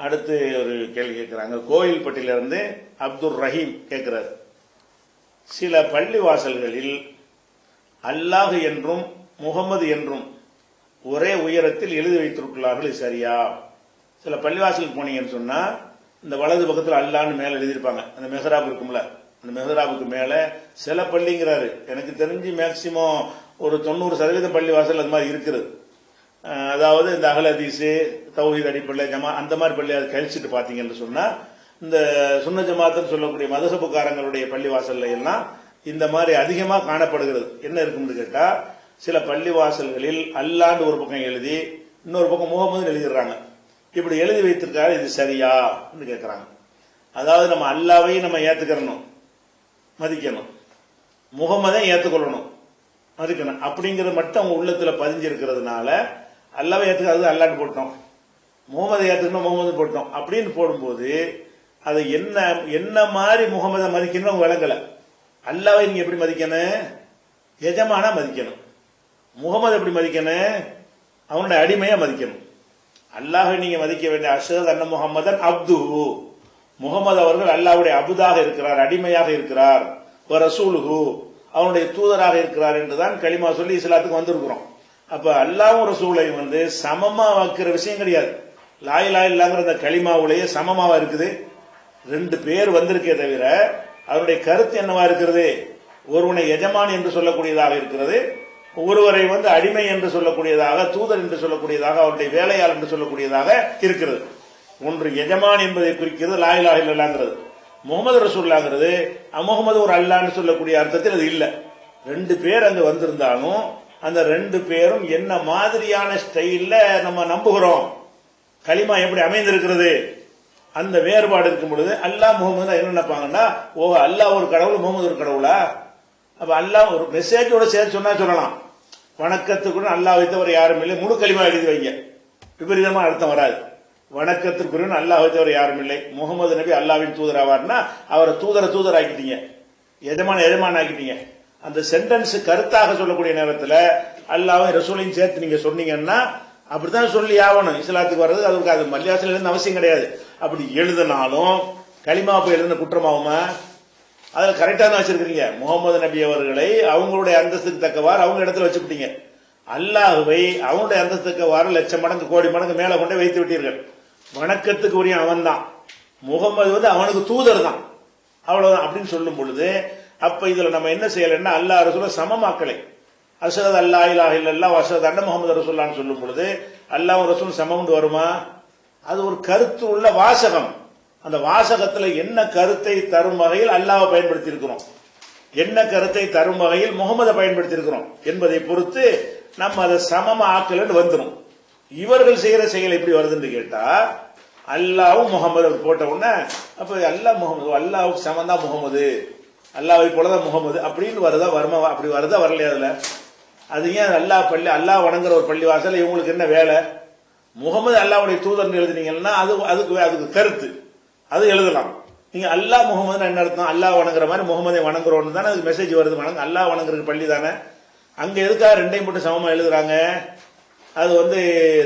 அடுத்து ஒரு கேள்வி கேட்கிறாங்க. கோயில்பட்டியிலிருந்து அப்துல் ரஹீம் கேட்கிறார். சில பள்ளிவாசல்களில் அல்லாஹ் என்றும் முகமது என்றும் ஒரே உயரத்தில் எழுதி வைத்திருக்கிறார்கள் சரியா? சில பள்ளிவாசலுக்கு போனீங்கன்னு சொன்னா இந்த வலது பக்கத்தில் அல்லான்னு மேலே எழுதியிருப்பாங்க. அந்த மெஹராப் இருக்கும்ல. அந்த மெஹராபுக்கு மேலே சில பள்ளிங்கிறாரு. எனக்கு தெரிஞ்சு மேக்சிமம் ஒரு தொண்ணூறு சதவீதம் பள்ளிவாசல் அது மாதிரி இருக்குது. அதாவது இந்த அகலதீஸு தௌஹீத் அடிப்படையில் ஜமா அந்த மாதிரி பள்ளி அதை கழிச்சுட்டு பார்த்தீங்கன்னு சொன்னால் இந்த சுன்ன ஜமாத்துன்னு சொல்லக்கூடிய மதசபுக்காரங்களுடைய பள்ளிவாசல்ல எல்லாம் இந்த மாதிரி அதிகமாக காணப்படுகிறது. என்ன இருக்கும்னு கேட்டால் சில பள்ளிவாசல்களில் அல்லாண்டு ஒரு பக்கம் எழுதி இன்னொரு பக்கம் முகமது எழுதிடுறாங்க. இப்படி எழுதி வைத்திருக்காரு இது சரியா? கேட்குறாங்க அதாவது நம்ம அல்லாவையும் நம்ம ஏற்றுக்கிறணும் மதிக்கணும். முகமதை ஏற்றுக்கொள்ளணும் மதிக்கணும். அப்படிங்கிறது மட்டும் அவங்க உள்ளத்தில் பதிஞ்சிருக்கிறதுனால அல்லாவை ஏத்துக்கிறது அல்லான்னு போட்டோம். முகமதை ஏற்றுக்கணும் முகமது போட்டோம். அப்படின்னு போடும்போது அது என்ன என்ன மாதிரி முகமதை மதிக்கணும் அவங்க விளங்கலை. அல்லாவை நீங்கள் எப்படி மதிக்கணும்? எஜமானா மதிக்கணும். முகமது எப்படி மதிக்கணும்? அவனுடைய அடிமையை மதிக்கணும். அல்லாஹை நீங்க மதிக்க வேண்டிய அஷத் அண்ண முகமதன் அப்துஹு. முகமது அவர்கள் அல்லாவுடைய அபுதாக இருக்கிறார் அடிமையாக இருக்கிறார். வ அவனுடைய தூதராக இருக்கிறார் என்றுதான் களிமா சொல்லி இஸ்லாத்துக்கு வந்திருக்கிறோம். அப்ப அல்லாவும் ரசூலையும் வந்து சமமா வைக்கிற விஷயம் கிடையாது. லாய் லாய் இல்லாங்கிற அந்த களிமாவுலேயே சமமாவா இருக்குது? ரெண்டு பேர் வந்திருக்கே தவிர அவருடைய கருத்து என்னவா இருக்கிறது? ஒருவனை எஜமான் என்று சொல்லக்கூடியதாக இருக்கிறது. ஒருவரை வந்து அடிமை என்று சொல்லக்கூடியதாக தூதர் என்று சொல்லக்கூடியதாக அவருடைய வேலையாள் என்று சொல்லக்கூடியதாக இருக்கிறது. ஒன்று எஜமான் என்பதை குறிக்கிறது லாயிலா இல்லாங்கிறது முகமது ரசூல்லாங்கிறது முகமது ஒரு அல்லான்னு சொல்லக்கூடிய அர்த்தத்தில் அது இல்லை. ரெண்டு பேர் அங்கு வந்திருந்தாலும் அந்த ரெண்டு பேரும் என்ன மாதிரியான ஸ்டைல்ல நம்ம நம்புகிறோம்? களிமா எப்படி அமைந்திருக்கிறது? அந்த வேறுபாடு இருக்கும் பொழுது அல்லாஹ் முகமது என்ன நினைப்பாங்கன்னா ஓ அல்லாஹ் ஒரு கடவுள் முகமது ஒரு கடவுளா? அப்ப அல்லாஹ் ஒரு மெசேஜோட சேர்த்து சொன்னா சொல்லலாம். வணக்கத்துக்குன்னு அல்லாஹ் வைத்தவர் யாரும் இல்லை. முழு களிமா எழுதி வைங்க. விபரீதமா அர்த்தம் வராது. வணக்கத்திற்குரியன் அல்லாஹ் வைத்தவர் யாரும் இல்லை. முகமது நபி அல்லாவின் தூதர் ஆவார்னா அவரை தூதர தூதர் ஆக்கிட்டீங்க எஜமான எஜமான ஆக்கிட்டீங்க அந்த சென்டென்ஸ் கருத்தாக சொல்லக்கூடிய நேரத்தில் அல்லாவும் ரசூலையும் சேர்த்து நீங்க சொன்னீங்கன்னா அப்படித்தான் சொல்லி ஆகணும். இஸ்லாத்துக்கு வர்றது அதுக்கு அது மல்லியாசில இருந்து அவசியம் கிடையாது. அப்படி எழுதினாலும் களிமா போய் எழுதின குற்றமாகுமா? அதில் கரெக்டாக தான் வச்சிருக்கிறீங்க. முகமது நபி அவர்களை அவங்களுடைய அந்தஸ்துக்கு தக்கவாறு அவங்க இடத்துல வச்சுக்கிட்டீங்க. அல்லாஹுவை அவனுடைய அந்தஸ்துக்கு தக்கவாறு லட்சம் மடங்கு கோடி மடங்கு மேலே கொண்டு வைத்து விட்டீர்கள். வணக்கத்துக்கு உரிய அவன் தான் முகமது வந்து அவனுக்கு தூதர் தான். அவ்வளவுதான். அப்படின்னு சொல்லும் பொழுது அப்ப இதுல நம்ம என்ன செய்யலைன்னா அல்லாஹ் ரசூல சமமாக்கலை. அசரத் அல்லா இலாஹ் இல்லல்லா அசரத் அண்ண முகமது ரசூல்லான்னு சொல்லும் பொழுது அல்லாஹ் ரசூல் சமம்னு வருமா? அது ஒரு கருத்து உள்ள வாசகம். அந்த வாசகத்துல என்ன கருத்தை தரும் வகையில் அல்லாவை பயன்படுத்தி இருக்கிறோம் என்ன கருத்தை தரும் வகையில் முகமதை பயன்படுத்தி இருக்கிறோம் என்பதை பொறுத்து நம்ம அதை சமமா ஆக்கலன்னு வந்துடும் இவர்கள் செய்யற செயல் எப்படி வருதுன்னு கேட்டா அல்லாவும் முகமது போட்ட உடனே அப்ப அல்லாஹ் முகமது அல்லாவுக்கு சமந்தா முகமது அல்லாவை போலதான் முகமது அப்படின்னு வருதா வருமா அப்படி வருதா வரலையா அதுல? அது ஏன் அல்லாஹ் பள்ளி அல்லாஹ் வணங்குற ஒரு பள்ளி வாசல் இவங்களுக்கு என்ன வேலை? முகமது அல்லாவுடைய தூதர்னு எழுதுனீங்கன்னா அது அதுக்கு அதுக்கு கருத்து. அது எழுதலாம். நீங்க அல்லாஹ் முகமது என்ன அர்த்தம்? அல்லாஹ் வணங்குற மாதிரி முகமதை வணங்குறோம்னு தானே அதுக்கு மெசேஜ் வருது. வணங்க அல்லாஹ் வணங்குற பள்ளி தானே. அங்க எதுக்காக ரெண்டையும் போட்டு சமமா எழுதுறாங்க? அது வந்து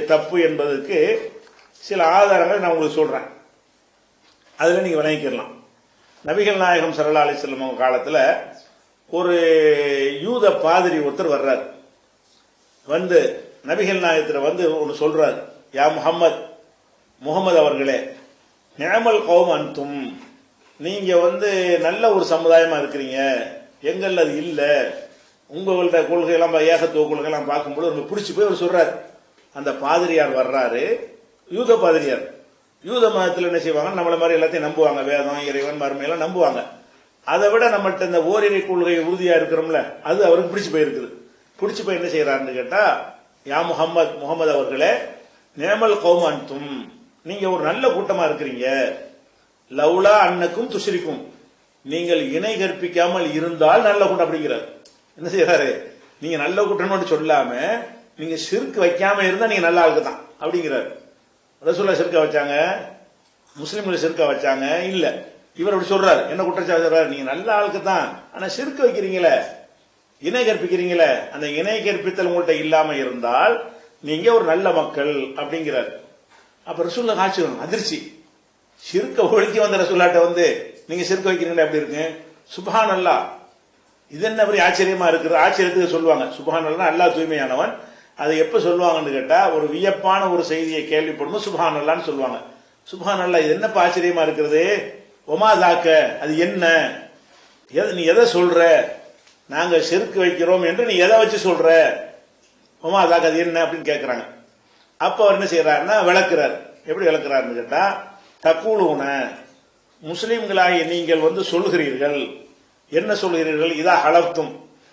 தப்பு என்பதற்கு சில ஆதாரங்களை நான் உங்களுக்கு சொல்றேன். அதுல நீங்க விளங்கிக்கலாம். நபிகள் நாயகம் சல்லா அலி செல்லம் காலத்தில் ஒரு யூத பாதிரி ஒருத்தர் வர்றார். வந்து நபிகள் நாயகத்தில் வந்து ஒன்று சொல்றார். யா முகம்மது முகமது அவர்களே நிழமல் கௌம் அன்தும். நீங்க வந்து நல்ல ஒரு சமுதாயமா இருக்கிறீங்க. எங்கள் அது இல்லை. உங்கள்ட்ட கொள்கையெல்லாம் ஏகத்துவ கொள்கையெல்லாம் பார்க்கும்போது உங்களுக்கு பிடிச்சி போய் அவர் சொல்றாரு. அந்த பாதிரியார் வர்றாரு. யூத பாதிரியார் யூத மதத்தில் என்ன செய்வாங்க? நம்மள மாதிரி எல்லாத்தையும் நம்புவாங்க. வேதம் இறைவன் மருமையெல்லாம் நம்புவாங்க. அதை விட நம்மகிட்ட இந்த ஓரிரை கொள்கை உறுதியா இருக்கிறோம்ல அது அவருக்கு பிடிச்சு போயிருக்குது. பிடிச்சு போய் என்ன செய்யறாருன்னு கேட்டா யா முகம்மது முகமது அவர்களே நேமல் கௌமான்தும் நீங்க ஒரு நல்ல கூட்டமா இருக்கிறீங்க. லவ்லா அன்னக்கும் துஷரிக்கும். நீங்கள் இணை கற்பிக்காமல் இருந்தால் நல்ல கூட்டம் அப்படிங்கிறார். என்ன செய்யறாரு நீங்க நல்ல கூட்டம்னு சொல்லாம நீங்க சிறுக்கு வைக்காம இருந்தா நீங்க நல்ல ஆளுக்கு தான் அப்படிங்கிறாரு. ரசூல்லா சிறுக்க வச்சாங்க? முஸ்லீம்களை சிறுக்க வச்சாங்க? இல்ல. இவர் அப்படி சொல்றாரு. என்ன குற்றச்சாட்டு நீங்க நல்ல ஆளுக்கு தான். ஆனா சிறுக்க வைக்கிறீங்களே. இணை கற்பிக்கிறீங்களே. அந்த இணை கற்பித்தல் உங்கள்கிட்ட இல்லாம இருந்தால் நீங்க ஒரு நல்ல மக்கள் அப்படிங்கிறார். அப்ப ரசூல்லா காட்சி அதிர்ச்சி. சிறுக்க ஒழுக்கி வந்த ரசூல்லாட்ட வந்து நீங்க சிறுக்க வைக்கிறீங்களா எப்படி இருக்கு? சுபஹான் அல்லா இது என்ன பெரிய ஆச்சரியமா இருக்கிறது ஆச்சரியத்துக்கு சொல்லுவாங்க. சுபஹான் அல்லா நல்லா தூய்மையானவன். அதை எப்போ சொல்லுவாங்கன்னு கேட்டால் ஒரு வியப்பான ஒரு செய்தியை கேள்விப்படும் சுபஹான் அல்லான்னு சொல்லுவாங்க. சுபஹான் அல்லா இது என்னப்பா ஆச்சரியமா இருக்கிறது? ஒமாதாக்க அது என்ன? எது- நீ எதை சொல்ற? நாங்கள் செருக்கு வைக்கிறோம் என்று நீ எதை வச்சு சொல்ற? ஒமாதாக்க அது என்ன அப்படின்னு கேட்குறாங்க அப்போ அவர் என்ன செய்யறாருன்னா விளக்குறார். எப்படி விளக்குறாருன்னு கேட்டால் தக்கூலுன முஸ்லீம்களாகி நீங்கள் வந்து சொல்கிறீர்கள் என்ன சொல்கிறீர்கள் இதா ஹலப்தும்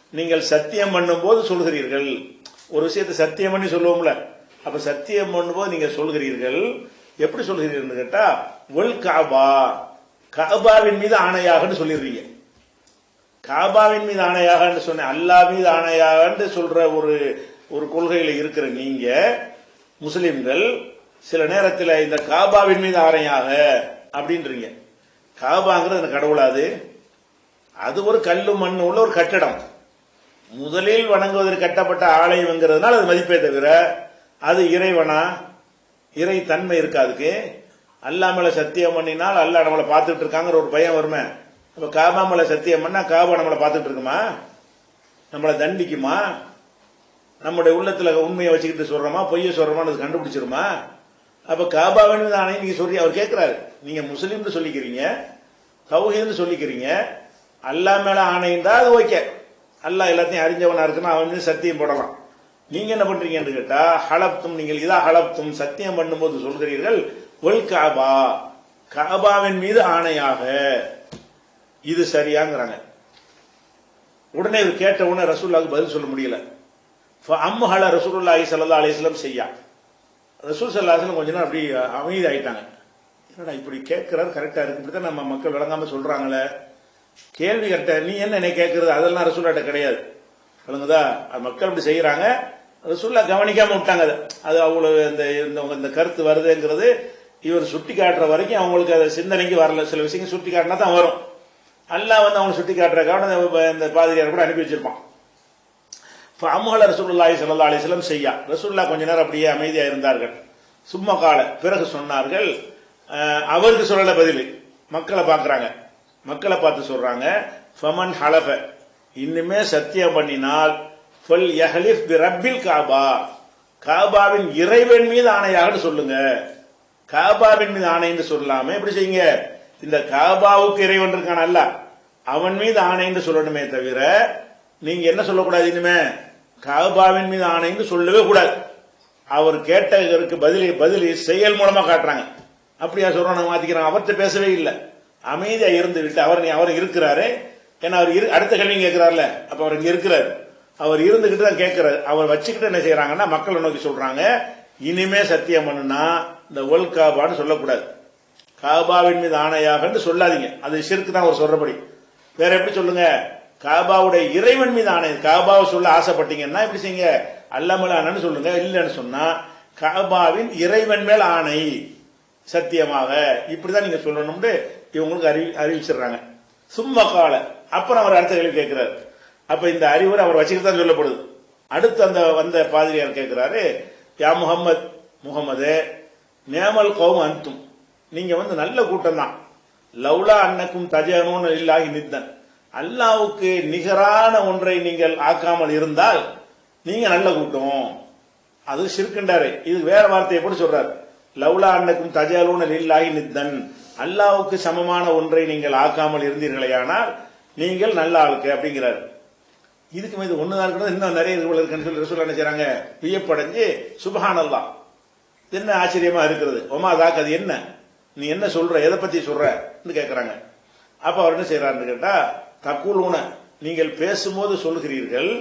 நீங்கள் சத்தியம் பண்ணும்போது சொல்கிறீர்கள் ஒரு விஷயத்தை சத்தியம் பண்ணி சொல்லுவோம்ல. அப்ப சத்தியம் பண்ணும்போது நீங்க சொல்கிறீர்கள். எப்படி சொல்கிறீர்கள் கேட்டா ஒல் காபா. காபாவின் மீது ஆணையாகன்னு சொல்லிடுறீங்க. காபாவின் மீது ஆணையாக சொன்ன சொன்னேன் அல்லாஹ் மீது ஆணையாக சொல்ற ஒரு ஒரு கொள்கையில இருக்கிற நீங்க முஸ்லிம்கள் சில நேரத்தில் இந்த காபாவின் மீது ஆணையாக அப்படின்றீங்க. காபாங்கிறது கடவுளாது. அது ஒரு கல்லு மண் உள்ள ஒரு கட்டடம். முதலில் வணங்குவதற்கு கட்டப்பட்ட ஆலயம்ங்கிறதுனால அது மதிப்பே தவிர அது இறைவனா? இறை தன்மை இருக்கா அதுக்கு? அல்லாஹ் மேல சத்தியம் பண்ணினால் அல்லாஹ் நம்மளை பார்த்துட்டு இருக்காங்கிற ஒரு பயம் வருமே. அப்ப காபா மேல சத்தியம் பண்ணா காபா நம்மளை பார்த்துட்டு இருக்குமா? நம்மளை தண்டிக்குமா? நம்முடைய உள்ளத்துல உண்மையை வச்சுக்கிட்டு சொல்றோமா? பொய்ய சொல்றோமான்னு அது கண்டுபிடிச்சிருமா? அப்ப காபாவின் மீது ஆணை நீங்க சொல்லி அவர் கேட்கிறாரு நீங்க முஸ்லீம்னு சொல்லிக்கிறீங்க தௌஹீத்னு சொல்லிக்கிறீங்க அல்லா மேல ஆணைந்தா அது ஓகே. அல்லா எல்லாத்தையும் அறிஞ்சவனா இருக்குன்னா அவன் மீது சத்தியம் போடலாம். நீங்க என்ன பண்றீங்கன்னு கேட்டா ஹலப்தும் நீங்கள் இதா ஹலப்தும் சத்தியம் பண்ணும்போது சொல்கிறீர்கள் ஒல் காபா காபாவின் மீது ஆணையாக. இது சரியாங்கிறாங்க. உடனே இவர் கேட்ட உடனே ரசூல்லாவுக்கு பதில் சொல்ல முடியல. அம்முஹல ரசூலுல்லாஹி சல்லா அலிஸ்லம் செய்யா. ரசூல் ஸல்லல்லாஹு கொஞ்ச நேரம் அப்படி அமைதி ஆயிட்டாங்க என்னடா இப்படி கேட்கிறார் கரெக்டா இருக்கு இப்படி தான் நம்ம மக்கள் விளங்காம சொல்றாங்களே. கேள்வி கேட்ட நீ என்ன என்னை கேட்கறது அதெல்லாம் ரசூல்லாட்ட கிடையாது. சொல்லுங்கதா அது மக்கள் அப்படி செய்யறாங்க ரசூல்லா கவனிக்காம விட்டாங்க அது. அது அவ்வளவு இந்த இந்த இந்த கருத்து வருதுங்கிறது இவர் சுட்டி காட்டுற வரைக்கும் அவங்களுக்கு அதை சிந்தனைக்கு வரல. சில விஷயங்கள் சுட்டி காட்டினா தான் வரும். அல்லா வந்து அவங்க சுட்டி காட்டுறதுக்காக இந்த பாதிரியார் கூட அனுப்பி வச்சிருப்பான். அம்முகல ரசூலுல்லாஹி சல்லா அலிஸ்லம் செய்யா. ரசூல்லா கொஞ்ச நேரம் அப்படியே அமைதியாக இருந்தார்கள். சும்மா கால. பிறகு சொன்னார்கள் அவருக்கு சொல்லல பதில். மக்களை பார்க்குறாங்க மக்களை பார்த்து சொல்றாங்க ஃபமன் ஹலஃப. இன்னுமே சத்தியம் பண்ணினால் ஃபல் யஹலிஃப் பி ரப்பில் காபா. காபாவின் இறைவன் மீது ஆணையாகனு சொல்லுங்க. காபாவின் மீது ஆணைன்னு சொல்லாம எப்படி செய்யுங்க? இந்த காபாவுக்கு இறைவன் இருக்கான்? அல்ல அவன் மீது ஆணைன்னு சொல்லணுமே தவிர நீங்க என்ன சொல்லக்கூடாது இனிமே? காபாவின் மீது ஆணைன்னு சொல்லவே கூடாது. அவர் கேட்டதற்கு பதிலி பதிலி செயல் மூலமா காட்டுறாங்க. அப்படியா சொல்றோம் மாத்திக்கிறாங்க அவர்கிட்ட பேசவே இல்லை. அமைதியாக இருந்துக்கிட்டு அவர் நீ- அவர் இருக்கிறாரு. ஏன்னா அவர் இரு- அடுத்த கேள்வி கேட்கிறாருல. அப்ப அவர் இங்க இருக்கிறார். அவர் இருந்துகிட்டு தான் கேட்கிறார். அவர் வச்சுக்கிட்டு என்ன செய்யறாங்கன்னா மக்களை நோக்கி சொல்றாங்க இனிமே சத்தியம் பண்ணுனா இந்த ஒல் காபான்னு சொல்லக்கூடாது. காபாவின் மீது ஆணையாக சொல்லாதீங்க. அது சிறுக்கு தான் அவர் சொல்றபடி. வேற எப்படி சொல்லுங்க? காபாவுடைய இறைவன் மீது ஆணை காபாவை சொல்ல ஆசைப்பட்டீங்கன்னா எப்படி செய்யுங்க? அல்லாமல் சொல்லுங்க. இல்லைன்னு சொன்னா காபாவின் இறைவன் மேல் ஆணை. சத்தியமாக. இப்படிதான் நீங்க சொல்லணும்னு இவங்களுக்கு அறிவி அறிவிச்சிடுறாங்க. சும்மா கால அப்புறம் அவர் அடுத்த கேள்வி கேட்கிறார். அப்ப இந்த அறிவுரை அவர் வச்சுக்கிட்டு தான் சொல்லப்படுது. அடுத்து அந்த வந்த பாதிரியார் கேட்கிறாரு? யா முகம்மது முகமது நேமல் கௌம் அன்தும். நீங்க வந்து நல்ல கூட்டம் தான் லவ்லா அன்னக்கும் தஜனூன் இல்லாகி நித்தன். அல்லாவுக்கு நிகரான ஒன்றை நீங்கள் ஆக்காமல் இருந்தால் நீங்க நல்ல கூட்டம். அது சிறுக்கின்றாரு இது வேற வார்த்தையை எப்படி சொல்றாரு. லவ்லா அன்னக்கும் தஜலூன இல்லாகி நித்தன். அல்லாவுக்கு சமமான ஒன்றை நீங்கள் ஆக்காமல் இருந்தீர்களேயானால் நீங்கள் நல்ல ஆளுக்கு அப்படிங்கிறாரு. இதுக்கு மீது ஒண்ணுதான் இருக்கிறது இன்னும் நிறைய இது இருக்குன்னு சொல்லி ரசூல் என்ன செய்றாங்க? வியப்படைஞ்சு சுபஹானல்லா என்ன ஆச்சரியமா இருக்கிறது ஒமா தாக்கு அது என்ன? நீ என்ன சொல்ற? எதை பத்தி சொல்றன்னு கேட்கறாங்க அப்ப அவர் என்ன செய்யறாருன்னு கேட்டா தக்குலூன நீங்கள் பேசும்போது சொல்கிறீர்கள்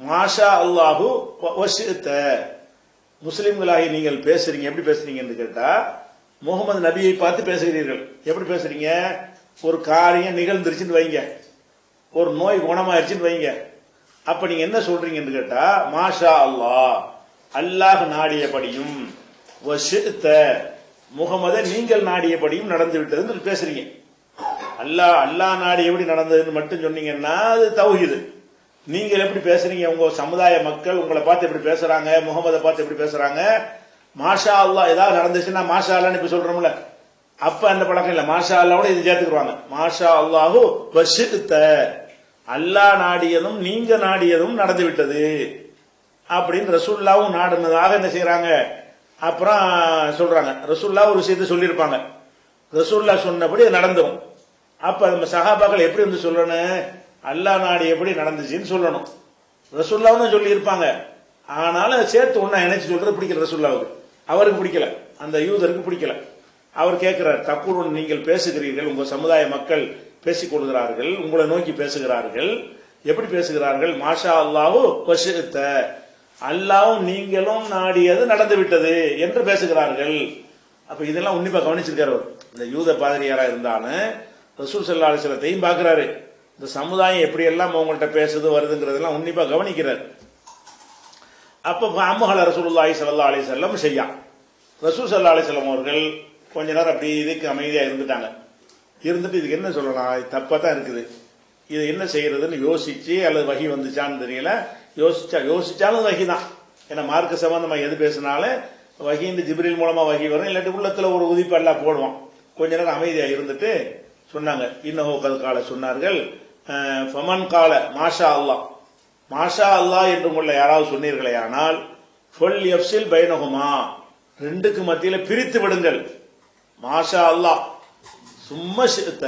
மாஷா அல்லாஹு முஸ்லிம்களாகி நீங்கள் பேசுறீங்க எப்படி பேசுறீங்கன்னு கேட்டா முகமது நபியை பார்த்து பேசுகிறீர்கள். எப்படி பேசுறீங்க? ஒரு காரியம் நிகழ்ந்துருச்சுன்னு வைங்க. ஒரு நோய் குணமாயிருச்சுன்னு வைங்க. அப்ப நீங்க என்ன சொல்றீங்கன்னு கேட்டா மாஷா அல்லாஹ் அல்லாஹ் நாடியபடியும் முகமத நீங்கள் நாடியபடியும் நடந்து விட்டதுன்னு பேசுறீங்க. அல்லாஹ் அல்லாஹ் நாடி எப்படி நடந்ததுன்னு மட்டும் சொன்னீங்கன்னா அது தௌஹீது. நீங்கள் எப்படி பேசுறீங்க? உங்க சமுதாய மக்கள் உங்களை பார்த்து எப்படி பேசுறாங்க? முகமதை பார்த்து எப்படி பேசுறாங்க? மாஷா அல்லா ஏதாவது நடந்துச்சுன்னா மாஷா அல்லான்னு இப்ப சொல்றோம்ல. அப்ப அந்த பழக்கம் இல்ல. மாஷா அல்லாவோட இது சேர்த்துக்குவாங்க. மாஷா அல்லாஹு வசித்த அல்லா நாடியதும் நீங்க நாடியதும் நடந்து விட்டது. அப்படின்னு ரசூல்லாவும் நாடுனதாக என்ன செய்யறாங்க அப்புறம் சொல்றாங்க. ரசூல்லா ஒரு விஷயத்த சொல்லியிருப்பாங்க. ரசூல்லா சொன்னபடி அது அப்ப நம்ம சகாபாக்கள் எப்படி வந்து சொல்லணும்? அல்லாஹ் நாடு எப்படி நடந்துச்சுன்னு சொல்லணும். ரசூல்லாவும் சொல்லி இருப்பாங்க ஆனாலும் சேர்த்து ஒன்னா நினைச்சு சொல்றது பிடிக்கல ரசூல்லாவுக்கு அவருக்கு பிடிக்கல. அந்த யூதருக்கு பிடிக்கல. அவர் கேட்கிறார் தக்குடன் நீங்கள் பேசுகிறீர்கள் உங்கள் சமுதாய மக்கள் பேசிக் கொள்கிறார்கள் உங்களை நோக்கி பேசுகிறார்கள். எப்படி பேசுகிறார்கள்? மாஷா அல்லாஹு வஷித்த. அல்லாவும் நீங்களும் நாடியது நடந்து விட்டது என்று பேசுகிறார்கள். அப்ப இதெல்லாம் உன்னிப்பா கவனிச்சிருக்காரு அவர். இந்த யூத பாதிரியாரா இருந்தாலும் ரசூல் சல்லா அலிஸ்லத்தையும் பார்க்கிறாரு. இந்த சமுதாயம் எப்படி எல்லாம் உங்கள்கிட்ட பேசுது வருதுங்கிறதெல்லாம் உன்னிப்பா கவனிக்கிறார். அப்ப அம்முஹல ரசூலுல்லாஹி ஸல்லல்லாஹு அலைஹி வஸல்லம் செய்யா. ரசூல் ஸல்லல்லாஹு அலைஹி வஸல்லம் அவர்கள் கொஞ்ச நேரம் அப்படி இதுக்கு அமைதியா இருந்துட்டாங்க. இருந்துட்டு இதுக்கு என்ன சொல்லலாம்? இது தப்பா தான் இருக்குது. இது என்ன செய்யறதுன்னு யோசிச்சு அல்லது வகி வந்துச்சான்னு தெரியல. யோசிச்சா யோசிச்சாலும் வகி தான். ஏன்னா மார்க்க சம்பந்தமா எது பேசினாலும் வகி இந்த ஜிப்ரில் மூலமா வகி வரும். இல்லாட்டி உள்ளத்துல ஒரு உதிப்பெல்லாம் போடுவோம் கொஞ்ச நேரம் அமைதியா இருந்துட்டு சொன்னாங்க. இன்னஹோ கல் கால சொன்னார்கள் ஃபமன் கால மாஷா அல்லாஹ். மாஷா அல்லாஹ் என்று உங்களை யாராவது சொன்னீர்களே ஆனால் ஃபுல் எஃப்சில் பைனகுமா ரெண்டுக்கு மத்தியில் பிரித்து விடுங்கள். மாஷா அல்லாஹ் சும்மா சித்த.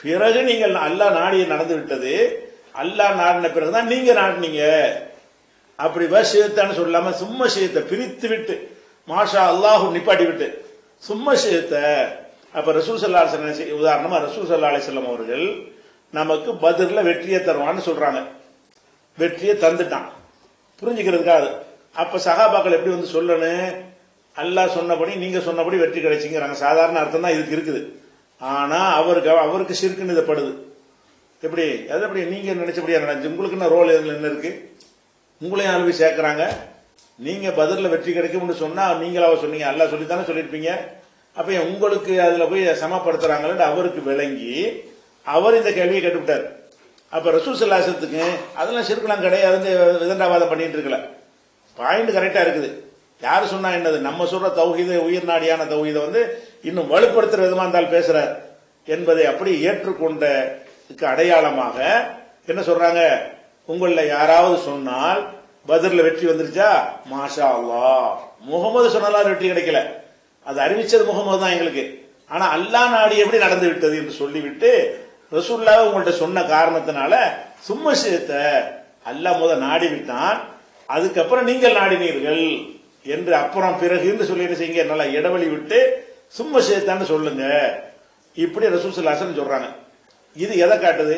பிறகு நீங்கள் அல்லாஹ் நாடிய நடந்து விட்டது அல்லாஹ் நாடின பிறகுதான் நீங்க நாடினீங்க. அப்படி வசியத்தான்னு சொல்லாம சும்மா செய்யத்த பிரித்து விட்டு மாஷா அல்லாஹு நிப்பாட்டி விட்டு சும்மா செய்யத்த அப்ப ரசூல் சல்லா உதாரணமா ரசூல் சல்லா அலிஸ்லாம் அவர்கள் நமக்கு பதிரில் வெற்றியை தருவான்னு சொல்றாங்க. வெற்றியை தந்துட்டான். புரிஞ்சுக்கிறதுக்காக அப்ப சகாபாக்கள் எப்படி வந்து சொல்லணும்? அல்லாஹ் சொன்னபடி நீங்க சொன்னபடி வெற்றி கிடைச்சிங்கிறாங்க. சாதாரண அர்த்தம் தான் இதுக்கு இருக்குது. ஆனா அவருக்கு அவருக்கு சிறுக்குன்னு இதைப்படுது படுது. எப்படி? அது எப்படி? நீங்க நினைச்சபடியா நடந்துச்சு? உங்களுக்கு என்ன ரோல் இதுல என்ன இருக்கு? உங்களையும் அனுப்பி சேர்க்கிறாங்க. நீங்க பதில்ல வெற்றி கிடைக்கும்னு சொன்னா நீங்களாவ சொன்னீங்க. அல்லா சொல்லித்தானே சொல்லியிருப்பீங்க. அப்ப ஏன் உங்களுக்கு அதுல போய் சமப்படுத்துறாங்கன்னு அவருக்கு விளங்கி அவர் இந்த கேள்வியை கேட்டுவிட்டார். அப்போ ரசூல் சல்லாசத்துக்கு அதெல்லாம் சிறுக்கலாம் கிடையாதுன்னு விதண்டாவாதம் பண்ணிட்டு இருக்கல. பாயிண்ட் கரெக்டாக இருக்குது. யார் சொன்னா என்னது? நம்ம சொல்ற தௌஹீத உயிர் நாடியான தௌஹீத வந்து இன்னும் வலுப்படுத்துற விதமா இருந்தால் பேசுறார் என்பதை அப்படி ஏற்றுக்கொண்ட அடையாளமாக என்ன சொல்றாங்க? உங்களில் யாராவது சொன்னால் பதில்ல வெற்றி வந்துருச்சா? மாஷா அல்லா முகமது சொன்னாலும் வெற்றி கிடைக்கல. அது அறிவிச்சது முகமது தான் எங்களுக்கு. ஆனா அல்லாஹ் நாடி எப்படி நடந்து விட்டது என்று சொல்லிவிட்டு ரசூல்லாவை உங்கள்ட்ட சொன்ன காரணத்தினால சும்மா சேர்த்த அல்லாஹ் முத நாடி விட்டான் அதுக்கப்புறம் நீங்கள் நாடினீர்கள் என்று அப்புறம் பிறகு என்று சொல்லி என்ன செய்யுங்க? நல்லா இடைவெளி விட்டு சும்மா சேர்த்தான்னு சொல்லுங்க. இப்படி ரசூல் சல்லாசன் சொல்றாங்க. இது எதை காட்டுது?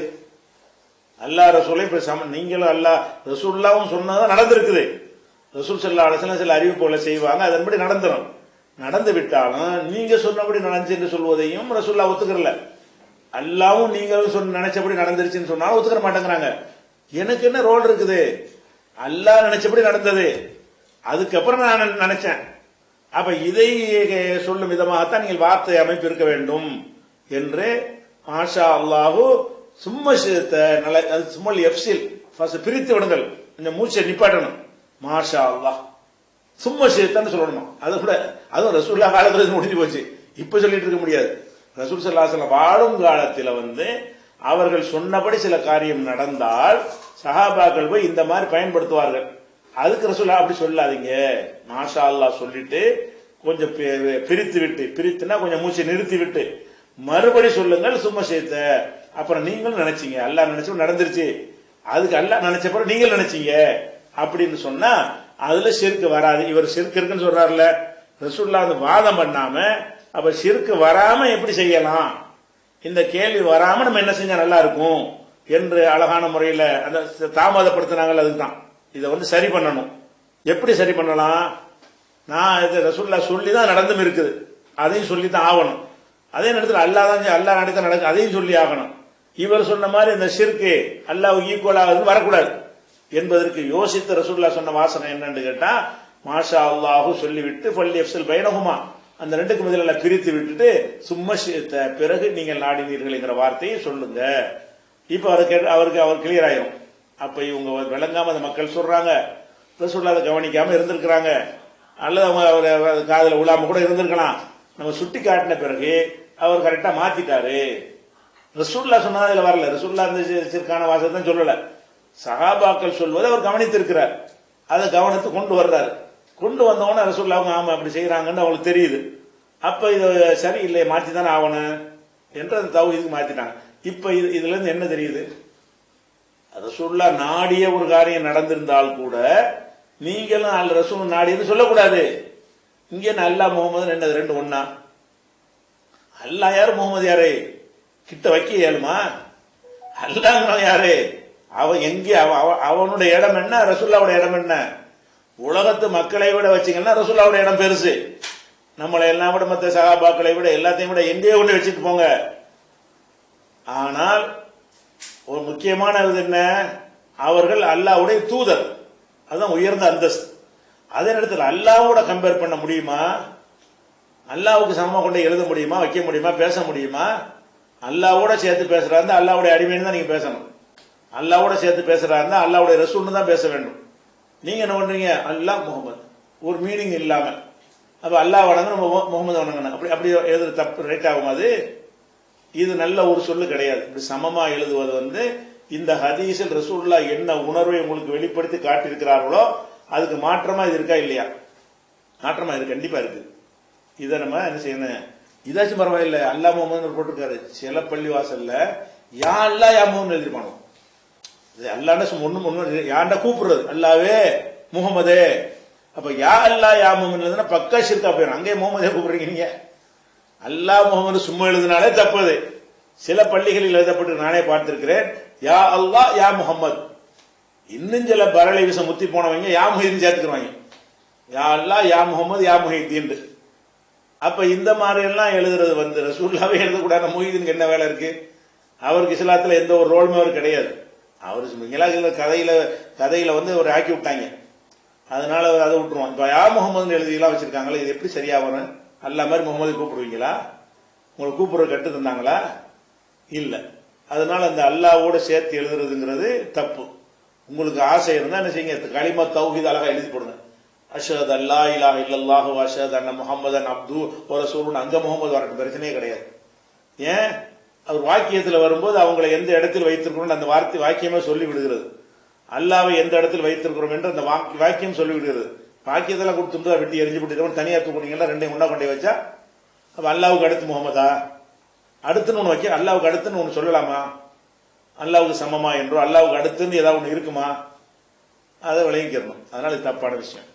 அல்லாஹ் ரசூலை இப்படி சம நீங்களும் அல்லாஹ் ரசூல்லாவும் சொன்னதான் நடந்திருக்குது. ரசூல் சல்லா அலிஸ்லாம் சில அறிவிப்புகளை செய்வாங்க. அதன்படி நடந்துடும் நடந்து விட்டாலும் நீங்க சொன்னபடி நடந்துச்சு என்று சொல்வதையும் ரசூல்லா ஒத்துக்கிறல. அல்லாவும் நீங்களும் சொன்ன நினைச்சபடி நடந்துருச்சுன்னு சொன்னாலும் ஒத்துக்க மாட்டேங்கிறாங்க. எனக்கு என்ன ரோல் இருக்குது? அல்லா நினைச்சபடி நடந்தது. அதுக்கப்புறம் நான் நினைச்சேன். அப்ப இதை சொல்லும் விதமாகத்தான் நீங்கள் வார்த்தை அமைப்பு இருக்க வேண்டும் என்று மாஷா அல்லாஹு சும்மா சேர்த்த நல்ல அது சும்மா எஃப்சில் ஃபர்ஸ்ட் பிரித்து விடுங்கள். கொஞ்சம் மூச்சை நிப்பாட்டணும். மாஷா அல்லாஹ். சும்மா சேர்த்தான்னு சொல்லணும்? அது கூட அதுவும் ரசூல்லா காலத்துல முடிஞ்சு போச்சு. இப்ப சொல்லிட்டு இருக்க முடியாது. ரசூல் சல்லாசல வாழும் காலத்தில் வந்து அவர்கள் சொன்னபடி சில காரியம் நடந்தால் சஹாபாக்கள் போய் இந்த மாதிரி பயன்படுத்துவார்கள். அதுக்கு ரசூலா அப்படி சொல்லாதீங்க. மாஷா அல்லாஹ் சொல்லிட்டு கொஞ்சம் பிரித்து விட்டு பிரித்துனா கொஞ்சம் மூச்சை நிறுத்தி விட்டு மறுபடி சொல்லுங்கள் சும்மா சேர்த்த. அப்புறம் நீங்களும் நினைச்சீங்க. அல்லா நினைச்சு நடந்துருச்சு. அதுக்கு அல்லாஹ் நினைச்ச பிறகு நீங்கள் நினைச்சீங்க. அப்படின்னு சொன்னா அதுல செருக்கு வராது. இவர் செருக்கு இருக்குன்னு சொல்றாருல ரசூல்லா வந்து வாதம் பண்ணாம அப்ப சிறுக்கு வராம எப்படி செய்யலாம்? இந்த கேள்வி வராம நம்ம என்ன செஞ்சா நல்லா இருக்கும்? என்று அழகான முறையில அந்த தாமதப்படுத்தினாங்கல்ல அதுதான் இதை வந்து சரி பண்ணணும். எப்படி சரி பண்ணலாம்? நான் இது ரசூல்லா சொல்லி தான் நடந்தும் இருக்குது. அதையும் சொல்லி தான் ஆகணும். அதே நேரத்தில் அல்லாஹ் தான் அல்லாஹ் நாடி தான் நடக்கு அதையும் சொல்லி ஆகணும். இவர் சொன்ன மாதிரி இந்த ஷிர்கு அல்லாஹ் ஈக்குவலாக வரக்கூடாது. என்பதற்கு யோசித்து ரசூல்லா சொன்ன வாசனை என்னன்னு கேட்டா மாஷா அல்லாஹு சொல்லிவிட்டு பள்ளி எஃப்சல் பயணகுமா அந்த ரெண்டுக்கு முதல்ல பிரித்து விட்டுட்டு சும்மா பிறகு நீங்கள் நாடினீர்கள்ங்கிற வார்த்தையை சொல்லுங்க. இப்போ அவருக்கு அவருக்கு அவர் கிளியர் ஆயிரும். அப்ப இவங்க விளங்காம அந்த மக்கள் சொல்றாங்க. சொல்லாத அதை கவனிக்காம இருந்திருக்கிறாங்க. அல்லது அவங்க அவர் காதில் விழாம கூட இருந்திருக்கலாம். நம்ம சுட்டி காட்டின பிறகு அவர் கரெக்டா மாத்திட்டாரு. ரசூல்லா சொன்னதா இதுல வரல. ரசூல்லா அந்த சிற்கான வாசகத்தை தான் சொல்லல. சகாபாக்கள் சொல்வதை அவர் கவனித்திருக்கிறார். அதை கவனத்தை கொண்டு வர்றாரு. கொண்டு வந்தவொடனே ரசூல்லா அவங்க ஆமாம் அப்படி செய்கிறாங்கன்னு அவங்களுக்கு தெரியுது. அப்போ இது சரியில்லை மாற்றி தானே ஆகணும். என்று அந்த தௌஹீதுக்கு மாற்றிட்டாங்க. இப்போ இது இதுலேருந்து என்ன தெரியுது? ரசூல்லா நாடிய ஒரு காரியம் நடந்திருந்தால் கூட நீங்களும் அல்ல ரசூல் நாடின்னு சொல்லக்கூடாது. இங்கே அல்லா முகமது என்னது ரெண்டு ஒன்னா அல்லா யாரு முகமது யாரு? கிட்ட வைக்க இயலுமா அல்லாஹ் யாரு? அவன் எங்கே அவ- அவ- அவனுடைய இடம் என்ன? ரசூல்லாவோட இடம் என்ன? உலகத்து மக்களை விட வச்சீங்கன்னா ரசூல்லாவோட இடம் பெருசு. நம்மளை எல்லாம் விட மற்ற சகாபாக்களை விட எல்லாத்தையும் விட எங்கேயோ கொண்டு வச்சுட்டு போங்க. ஆனால் ஒரு முக்கியமான இது என்ன? அவர்கள் அல்லாவுடைய தூதர். அதுதான் உயர்ந்த அந்தஸ்து. அதே நேரத்தில் அல்லாவோட கம்பேர் பண்ண முடியுமா? அல்லாவுக்கு சமமாக கொண்டு எழுத முடியுமா? வைக்க முடியுமா? பேச முடியுமா? அல்லாவோட சேர்த்து பேசுறா இருந்தா அடிமைன்னு தான் நீங்க பேசணும். அல்லாவோட சேர்த்து பேசுறா இருந்தா அல்லாஹ்வுடைய ரசூல்னு தான் பேச வேண்டும். நீங்க என்ன பண்றீங்க? அல்லாஹ் முகமது ஒரு மீனிங் இல்லாம. அப்ப அல்லாஹ் வணங்க நம்ம முகமது வணங்கணும் அப்படி அப்படி எழுதுற தப்பு ரைட் ஆகும் அது? இது நல்ல ஒரு சொல்லு கிடையாது. இப்படி சமமா எழுதுவது வந்து இந்த ஹதீஸில் ரசூல்லா என்ன உணர்வை உங்களுக்கு வெளிப்படுத்தி காட்டியிருக்கிறார்களோ அதுக்கு மாற்றமா இது இருக்கா இல்லையா? மாற்றமா இது கண்டிப்பா இருக்கு. இதை நம்ம என்ன செய்யணும்? இதாச்சும் பரவாயில்ல. அல்லா முகமது போட்டிருக்காரு. சில பள்ளி வாசல்ல யா அல்லா யா முகமது எழுதிருப்பானோ இது அல்லாண்ட சும்மா ஒண்ணும் ஒண்ணும் யாண்ட கூப்பிடுறது? அல்லாவே முகமதே அப்ப யா அல்லா யா முகமதுன்னா பக்கா ஷிர்கா போயிடும் அங்கே முகமதே கூப்பிடுறீங்க நீங்க. அல்லாஹ் முகமது சும்மா எழுதினாலே தப்பது. சில பள்ளிகளில் எழுதப்பட்டு நானே பார்த்திருக்கிறேன். யா அல்லா யா முகமது இன்னும் சில பரலை விசம் முத்தி போனவங்க யா முஹிதீன் சேர்த்துக்குவாங்க. யா அல்லாஹ் யா முகமது யா முஹிதீன் அப்ப இந்த மாதிரி எல்லாம் எழுதுறது வந்து ரசூல்லாவே எழுதக்கூடாது. முஹீதீனுக்கு என்ன வேலை இருக்கு? அவருக்கு இஸ்லாத்துல எந்த ஒரு ரோல்மே அவர் கிடையாது. அவர் மிங்கலாஜில கதையில கதையில வந்து ஒரு ஆக்கி விட்டாங்க. அதனால அதை விட்டுருவோம் இப்போ யா முகமது எழுதிலாம் வச்சிருக்காங்களே இது எப்படி சரியா வரும்? அல்ல மாதிரி முகமது கூப்பிடுவீங்களா? உங்களை கூப்பிடுற கட்டு தந்தாங்களா? இல்லை. அதனால அந்த அல்லாவோட சேர்த்து எழுதுறதுங்கிறது தப்பு. உங்களுக்கு ஆசை இருந்தால் என்ன செய்யுங்க? களிமா தௌஹீத் அழகாக எழுதி போடுங்க. அஷத் அல்லா இலாஹ இல்லல்லாஹு அஷத் அண்ண அன் அப்து ஒரு சூருன் அங்க முகமது வரட்டும் பிரச்சனையே கிடையாது. ஏன்? அவர் வாக்கியத்தில் வரும்போது அவங்களை எந்த இடத்தில் வைத்திருக்கிறோம் அந்த வார்த்தை வாக்கியமே சொல்லி விடுகிறது அல்லாவை எந்த இடத்தில் வைத்திருக்கிறோம் என்று அந்த வாக்கி வாக்கியம் சொல்லி விடுகிறது வாக்கியத்தெல்லாம் கொடுத்துட்டு வெட்டி எரிஞ்சு விட்டு தனியாக தூக்குனீங்களா ரெண்டையும் ஒண்ணா கொண்டு வச்சா அப்போ அல்லாவுக்கு அடுத்து முகமதா அடுத்துன்னு ஒன்று வைக்க அல்லாவுக்கு அடுத்துன்னு ஒன்று சொல்லலாமா? அல்லாவுக்கு சமமா என்றோ அல்லாவுக்கு அடுத்துன்னு ஏதாவது ஒன்று இருக்குமா? அதை விளங்கிக்கிறணும். அதனால இது தப்பான விஷயம்.